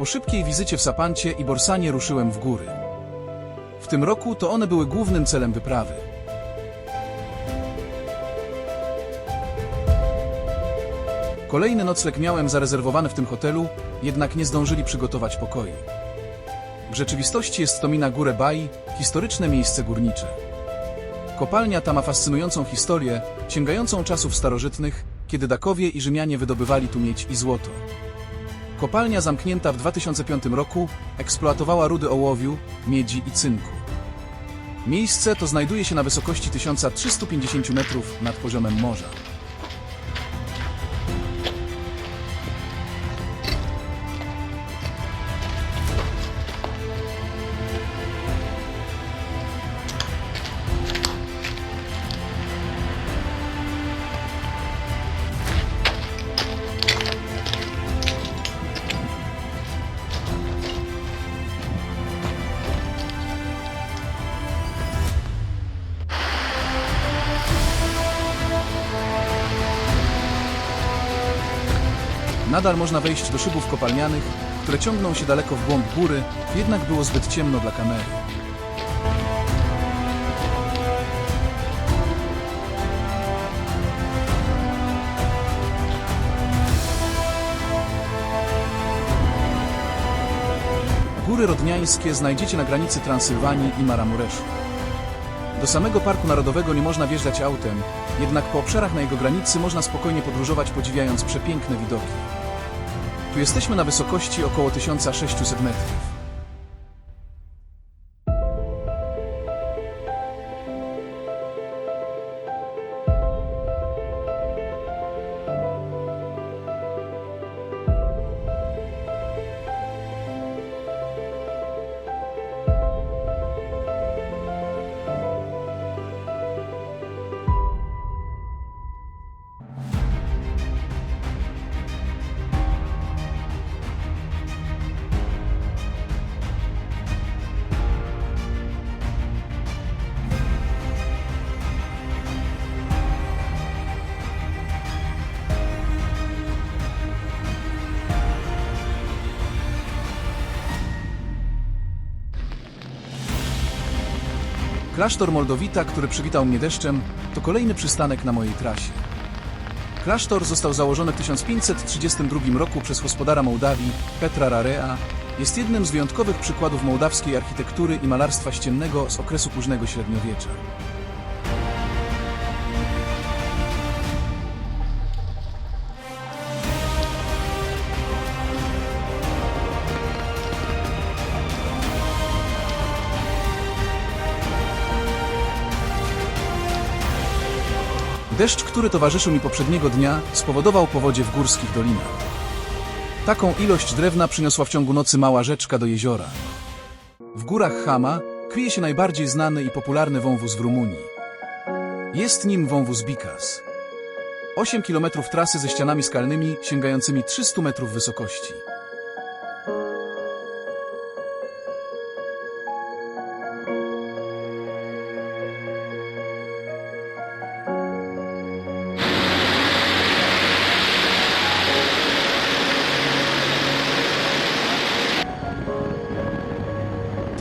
Po szybkiej wizycie w Sapancie i Borsanie ruszyłem w góry. W tym roku to one były głównym celem wyprawy. Kolejny nocleg miałem zarezerwowany w tym hotelu, jednak nie zdążyli przygotować pokoju. W rzeczywistości jest to mina Górę Bai, historyczne miejsce górnicze. Kopalnia ta ma fascynującą historię, sięgającą czasów starożytnych, kiedy Dakowie i Rzymianie wydobywali tu miedź i złoto. Kopalnia zamknięta w 2005 roku eksploatowała rudy ołowiu, miedzi i cynku. Miejsce to znajduje się na wysokości 1350 metrów nad poziomem morza. Nadal można wejść do szybów kopalnianych, które ciągną się daleko w głąb góry, jednak było zbyt ciemno dla kamery. Góry Rodniańskie znajdziecie na granicy Transylwanii i Maramureszu. Do samego Parku Narodowego nie można wjeżdżać autem, jednak po obszarach na jego granicy można spokojnie podróżować podziwiając przepiękne widoki. Tu jesteśmy na wysokości około 1600 metrów. Klasztor Moldowita, który przywitał mnie deszczem, to kolejny przystanek na mojej trasie. Klasztor został założony w 1532 roku przez gospodara Mołdawii Petra Rarea. Jest jednym z wyjątkowych przykładów mołdawskiej architektury i malarstwa ściennego z okresu późnego średniowiecza. Deszcz, który towarzyszył mi poprzedniego dnia, spowodował powodzie w górskich dolinach. Taką ilość drewna przyniosła w ciągu nocy mała rzeczka do jeziora. W górach Hama kryje się najbardziej znany i popularny wąwóz w Rumunii. Jest nim wąwóz Bikas. 8 km trasy ze ścianami skalnymi sięgającymi 300 metrów wysokości.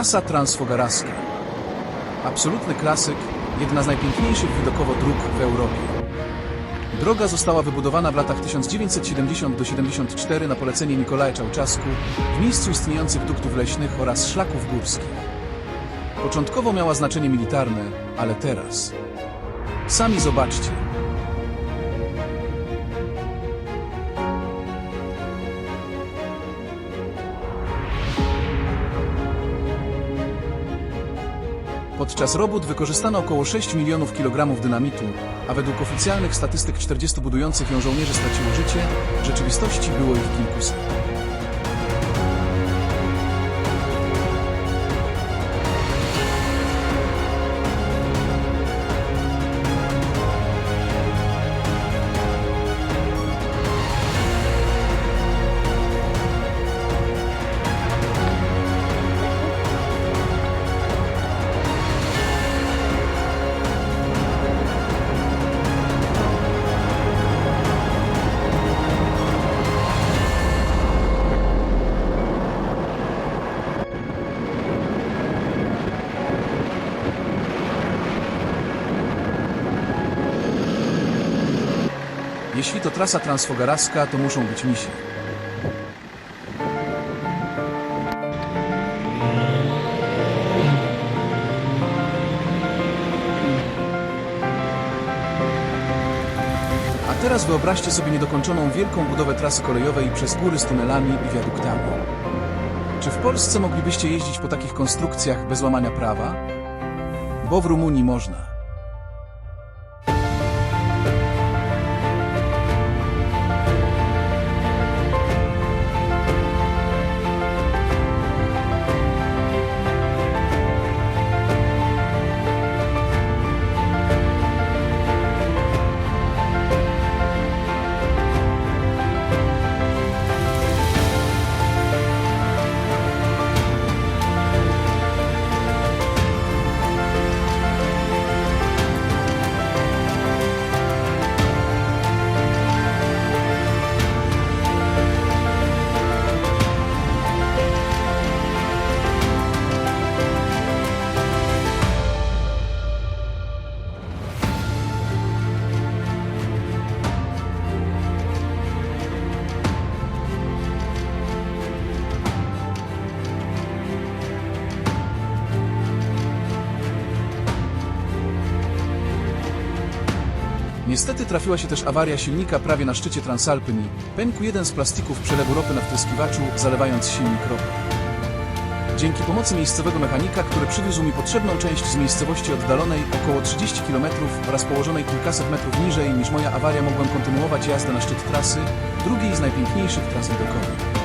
Trasa Transfogaraska. Absolutny klasyk, jedna z najpiękniejszych widokowo dróg w Europie. Droga została wybudowana w latach 1970-74 na polecenie Nikolaja Czałczasku w miejscu istniejących duktów leśnych oraz szlaków górskich. Początkowo miała znaczenie militarne, ale teraz... Sami zobaczcie. Podczas robót wykorzystano około 6 milionów kilogramów dynamitu, a według oficjalnych statystyk 40 budujących ją żołnierzy straciło życie, w rzeczywistości było ich kilkuset. Jeśli to trasa transfogaraska, to muszą być misi. A teraz wyobraźcie sobie niedokończoną wielką budowę trasy kolejowej przez góry z tunelami i wiaduktami. Czy w Polsce moglibyście jeździć po takich konstrukcjach bez łamania prawa? Bo w Rumunii można. Niestety trafiła się też awaria silnika prawie na szczycie Transalpynii. Pękł jeden z plastików przelewu ropy na wtryskiwaczu, zalewając silnik ropą. Dzięki pomocy miejscowego mechanika, który przywiózł mi potrzebną część z miejscowości oddalonej około 30 km oraz położonej kilkaset metrów niżej niż moja awaria, mogłem kontynuować jazdę na szczyt trasy, drugiej z najpiękniejszych tras widokowych.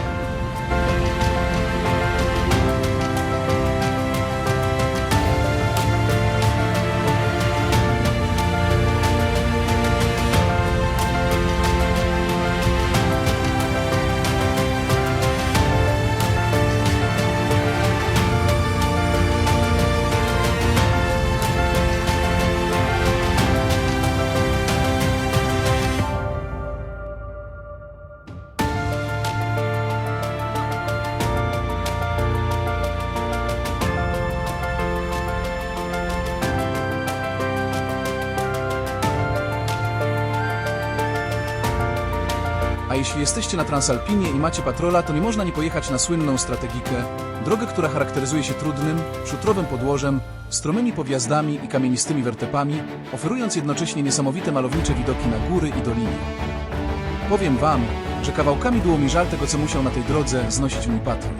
Jeśli jesteście na Transalpinie i macie patrola, to nie można nie pojechać na słynną strategikę, drogę, która charakteryzuje się trudnym, szutrowym podłożem, stromymi powjazdami i kamienistymi wertepami, oferując jednocześnie niesamowite malownicze widoki na góry i doliny. Powiem wam, że kawałkami było mi żal tego, co musiał na tej drodze znosić mój patrol.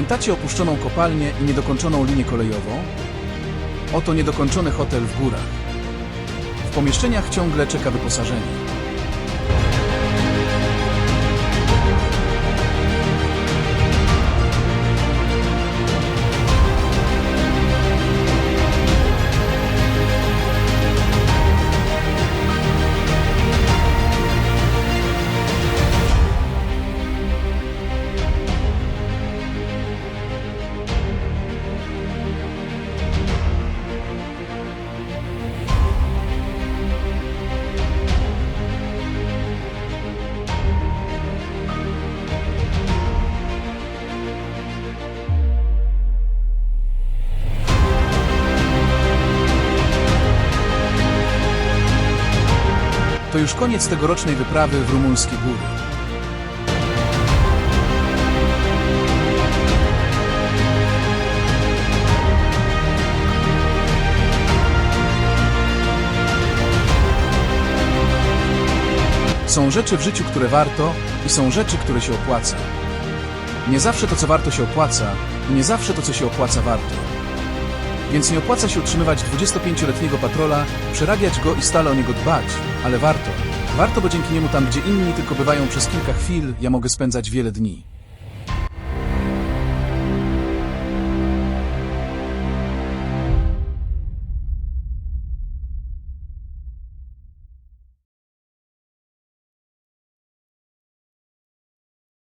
Pamiętacie opuszczoną kopalnię i niedokończoną linię kolejową? Oto niedokończony hotel w górach. W pomieszczeniach ciągle czeka wyposażenie. To już koniec tegorocznej wyprawy w rumuńskie góry. Są rzeczy w życiu, które warto i są rzeczy, które się opłaca. Nie zawsze to, co warto się opłaca i nie zawsze to, co się opłaca, warto. Więc nie opłaca się utrzymywać 25-letniego patrola, przerabiać go i stale o niego dbać, ale warto. Warto, bo dzięki niemu tam, gdzie inni tylko bywają przez kilka chwil, ja mogę spędzać wiele dni.